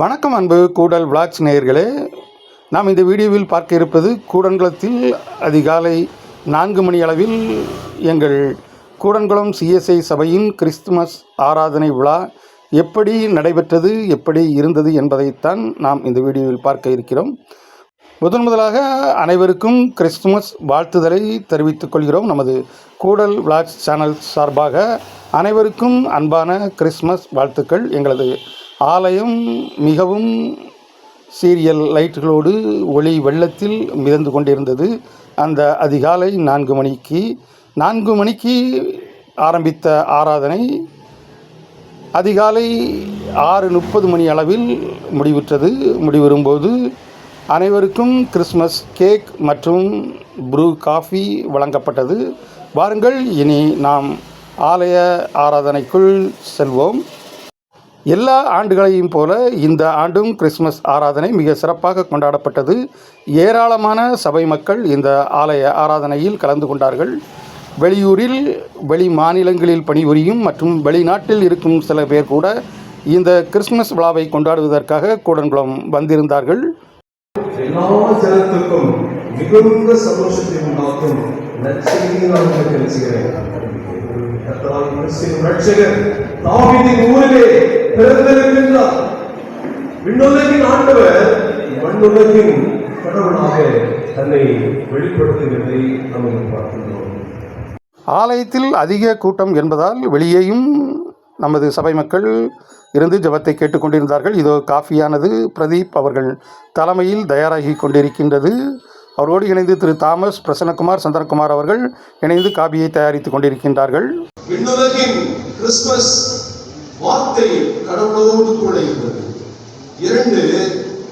வணக்கம் அன்பு கூடல் விளாக்ஸ் நேயர்களே. நாம் இந்த வீடியோவில் பார்க்க இருப்பது கூடன்குளத்தில் அதிகாலை நான்கு மணி அளவில் எங்கள் கூடன்குளம் சிஎஸ்ஐ சபையின் கிறிஸ்துமஸ் ஆராதனை விழா எப்படி நடைபெற்றது எப்படி இருந்தது என்பதைத்தான் நாம் இந்த வீடியோவில் பார்க்க இருக்கிறோம். முதன் முதலாக அனைவருக்கும் கிறிஸ்துமஸ் வாழ்த்துதலை தெரிவித்துக் கொள்கிறோம். நமது கூடல் விளாக்ஸ் சேனல் சார்பாக அனைவருக்கும் அன்பான கிறிஸ்துமஸ் வாழ்த்துக்கள். எங்களது ஆலயம் மிகவும் சீரியல் லைட்டுகளோடு ஒளி வெள்ளத்தில் மிதந்து கொண்டிருந்தது. அந்த அதிகாலை நான்கு மணிக்கு நான்கு மணிக்கு ஆரம்பித்த ஆராதனை அதிகாலை ஆறு முப்பது மணி அளவில் முடிவுற்றது. முடிவரும்போது அனைவருக்கும் கிறிஸ்மஸ் கேக் மற்றும் ப்ரூ காஃபி வழங்கப்பட்டது. வாருங்கள் இனி நாம் ஆலய ஆராதனைக்குள் செல்வோம். எல்லா ஆண்டுகளையும் போல இந்த ஆண்டும் கிறிஸ்மஸ் ஆராதனை மிக சிறப்பாக கொண்டாடப்பட்டது. ஏராளமான சபை மக்கள் இந்த ஆலய ஆராதனையில் கலந்து கொண்டார்கள். வெளியூரில் வெளி மாநிலங்களில் பணிபுரியும் மற்றும் வெளிநாட்டில் இருக்கும் சில பேர் கூட இந்த கிறிஸ்மஸ் விழாவை கொண்டாடுவதற்காக கூடன்குளம் வந்திருந்தார்கள். எல்லா ஜனத்துக்கும் மிகுந்த சந்தோஷத்தை உண்டாக்கும் நற்செய்தியை நான் உங்களுக்கு தெரிவிக்கிறேன் கர்த்தராகிய கிறிஸ்துவின் ரட்சகர் தாவீதின் ஊரிலே பிறந்திருக்கின்றார். விண்ணுலகின் ஆண்டவர் மண்ணுலகின் கடவுளாக தன்னை வெளிப்படுத்துகிறதை நாம் பார்க்கின்றோம். ஆலயத்தில் அதிக கூட்டம் என்பதால் வெளியேயும் நமது சபை மக்கள் இருந்து ஜெபத்தை கேட்டுக்கொண்டிருந்தார்கள் இதோ காஃபியானது பிரதீப் அவர்கள் தலைமையில் தயாராகி கொண்டிருக்கின்றது. அவரோடு இணைந்து திரு தாமஸ் பிரசன்னகுமார் சந்திரகுமார் அவர்கள் இணைந்து காபியை தயாரித்து கொண்டிருக்கின்றார்கள். கிறிஸ்துமஸ் வார்த்தை கடவுளோடு கூட இருந்தது இரண்டு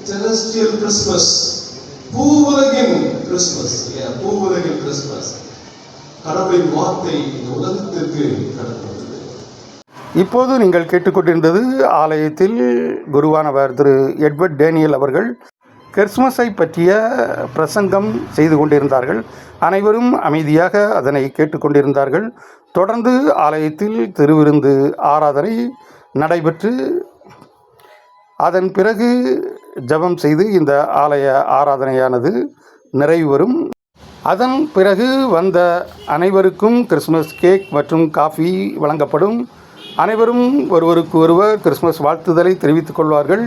செலஸ்டியல் கிறிஸ்துமஸ் பூவுலகின் கிறிஸ்துமஸ் இல்லையா? பூவுலகின் கிறிஸ்துமஸ் கடவுளின் வார்த்தை இந்த உலகத்திற்கு கடந்தது இப்போது நீங்கள் கேட்டுக்கொண்டிருந்தது ஆலயத்தில் குருவானவர் திரு எட்வர்ட் டேனியல் அவர்கள். கிறிஸ்மஸை பற்றிய பிரசங்கம் செய்து கொண்டிருந்தார்கள். அனைவரும் அமைதியாக அதனை கேட்டுக்கொண்டிருந்தார்கள் தொடர்ந்து ஆலயத்தில் திருவிருந்து ஆராதனை நடைபெற்று அதன் பிறகு ஜெபம் செய்து இந்த ஆலய ஆராதனையானது நிறைவு வரும். அதன் பிறகு வந்த அனைவருக்கும் கிறிஸ்மஸ் கேக் மற்றும் காஃபி வழங்கப்படும். அனைவரும் ஒருவருக்கு ஒருவர் கிறிஸ்மஸ் வாழ்த்துதலை தெரிவித்துக் கொள்வார்கள்.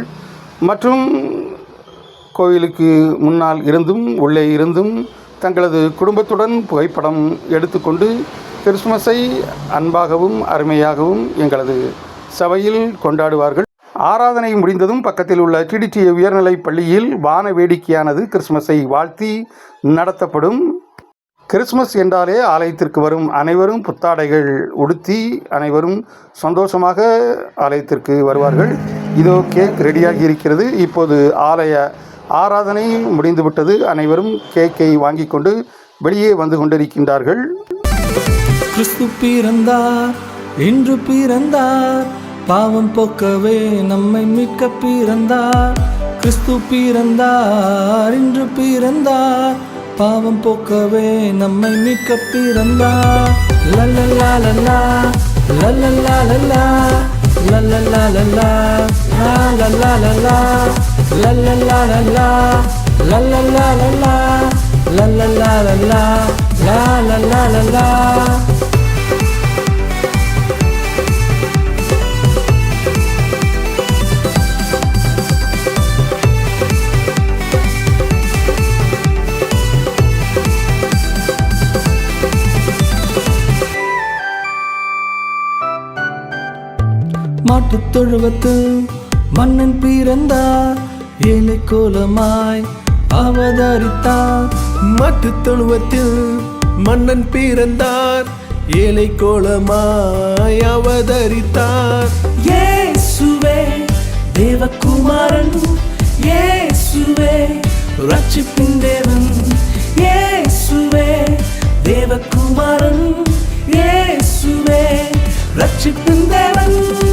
மற்றும் கோயிலுக்கு முன்னால் இருந்தும் உள்ளே இருந்தும் தங்களது குடும்பத்துடன் புகைப்படம் எடுத்துக்கொண்டு கிறிஸ்துமஸை அன்பாகவும் அருமையாகவும் எங்களது சபையில் கொண்டாடுவார்கள். ஆராதனை முடிந்ததும் பக்கத்தில் உள்ள டிடிடி உயர்நிலைப் பள்ளியில் வான வேடிக்கையானது கிறிஸ்மஸை வாழ்த்தி நடத்தப்படும். கிறிஸ்மஸ் என்றாலே ஆலயத்திற்கு வரும் அனைவரும் புத்தாடைகள் உடுத்தி அனைவரும் சந்தோஷமாக ஆலயத்திற்கு வருவார்கள். இதோ கேக் ரெடியாகி இருக்கிறது. இப்போது ஆலய ஆராதனை முடிந்துவிட்டது அனைவரும் கேக்கை வாங்கி கொண்டு வெளியே வந்து கொண்டிருக்கின்றார்கள் கிறிஸ்து பிறந்தார் இன்று பிறந்தார் பாவம் போக்கவே நம்மை மிக்க பிறந்தார் கிறிஸ்து பிறந்தார் இன்று பிறந்தார் பாவம் போக்கவே நம்மை மிக்க பிறந்தார் லல்லல்லா லல்லா லல்லல்லா லல்லா லல்லல்லா லல்லா லல்லல்லா லல்லா லல்லல்லா லல்லா லல்லல்லா லல்லா லல்லல்லா லல்லா லா லல்லா லல்லா மாட்டுத் தொழுவத்து மன்னன் பிறந்தார். ஏழை கோலமாய் அவதரித்தார். மட்டு தொழுவத்தில் மன்னன் பிறந்தார். ஏழை கோலமாய் அவதரித்தார். ஏசுவே தேவகுமாரன். ஏசுவே ரட்சிப்பின் தேவன். ஏசுவே தேவகுமாரன். ஏசுவே ரட்சிப்பின் தேவன்.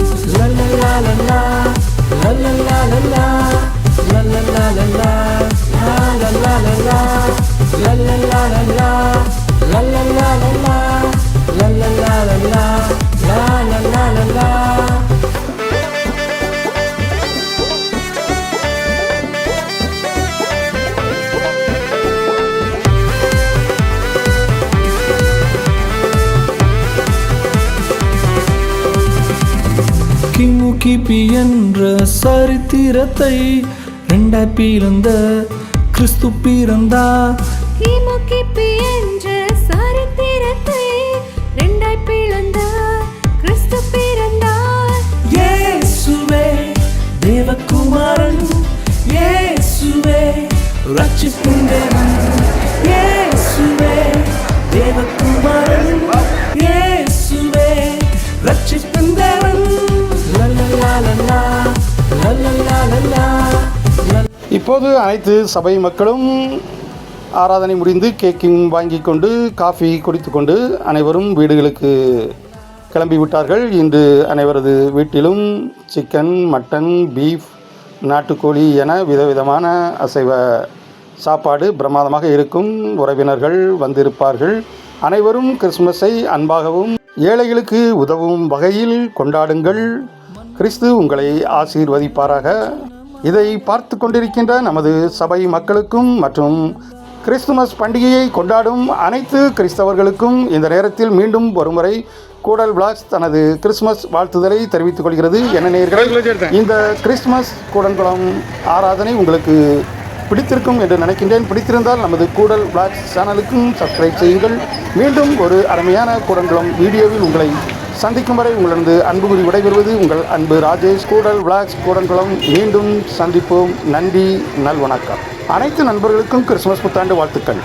கிபி என்ற சரித்திரத்தை ரெண்டாய் பிளந்த கிறிஸ்து பிறந்தார் கிமு கிபி என்ற சரித்திரத்தை ரெண்டாய் பிளந்த கிறிஸ்து பிறந்தார் இயேசுவே தேவகுமாரன் இயேசுவே ரட்சிப்பின் தேவன் இயேசுவே தேவகுமாரன் இயேசுவே ரட்சிப்பின் இப்போது அனைத்து சபை மக்களும் ஆராதனை முடிந்து கேக்கிங் வாங்கி கொண்டு காஃபி குடித்து கொண்டு அனைவரும் வீடுகளுக்கு கிளம்பி விட்டார்கள். இன்று அனைவரது வீட்டிலும் சிக்கன் மட்டன் பீஃப் நாட்டுக்கோழி என விதவிதமான அசைவ சாப்பாடு பிரமாதமாக இருக்கும். உறவினர்கள் வந்திருப்பார்கள். அனைவரும் கிறிஸ்துமஸை அன்பாகவும் ஏழைகளுக்கு உதவும் வகையில் கொண்டாடுங்கள். கிறிஸ்து உங்களை ஆசீர்வதிப்பாராக. இதை பார்த்து கொண்டிருக்கின்ற நமது சபை மக்களுக்கும் மற்றும் கிறிஸ்துமஸ் பண்டிகையை கொண்டாடும் அனைத்து கிறிஸ்தவர்களுக்கும் இந்த நேரத்தில் மீண்டும் ஒருமுறை கூடல் பிளாக்ஸ் தனது கிறிஸ்துமஸ் வாழ்த்துதலை தெரிவித்துக் கொள்கிறது. என்ன நேயர்களே இந்த கிறிஸ்துமஸ் கூடன்குளம் ஆராதனை உங்களுக்கு பிடித்திருக்கும் என்று நினைக்கின்றேன். பிடித்திருந்தால் நமது கூடல் பிளாக்ஸ் சேனலுக்கும் சப்ஸ்கிரைப் செய்யுங்கள். மீண்டும் ஒரு அருமையான கூடன்குளம் வீடியோவில் உங்களை சந்திக்கும் வரை உங்களது அன்பு குறி விடைபெறுவது உங்கள் அன்பு ராஜேஷ். கூடல் விளாக்ஸ் கூடன்குளம் மீண்டும் சந்திப்போம். நன்றி நல்வணக்கம். அனைத்து நண்பர்களுக்கும் கிறிஸ்துமஸ் புத்தாண்டு வாழ்த்துக்கள்.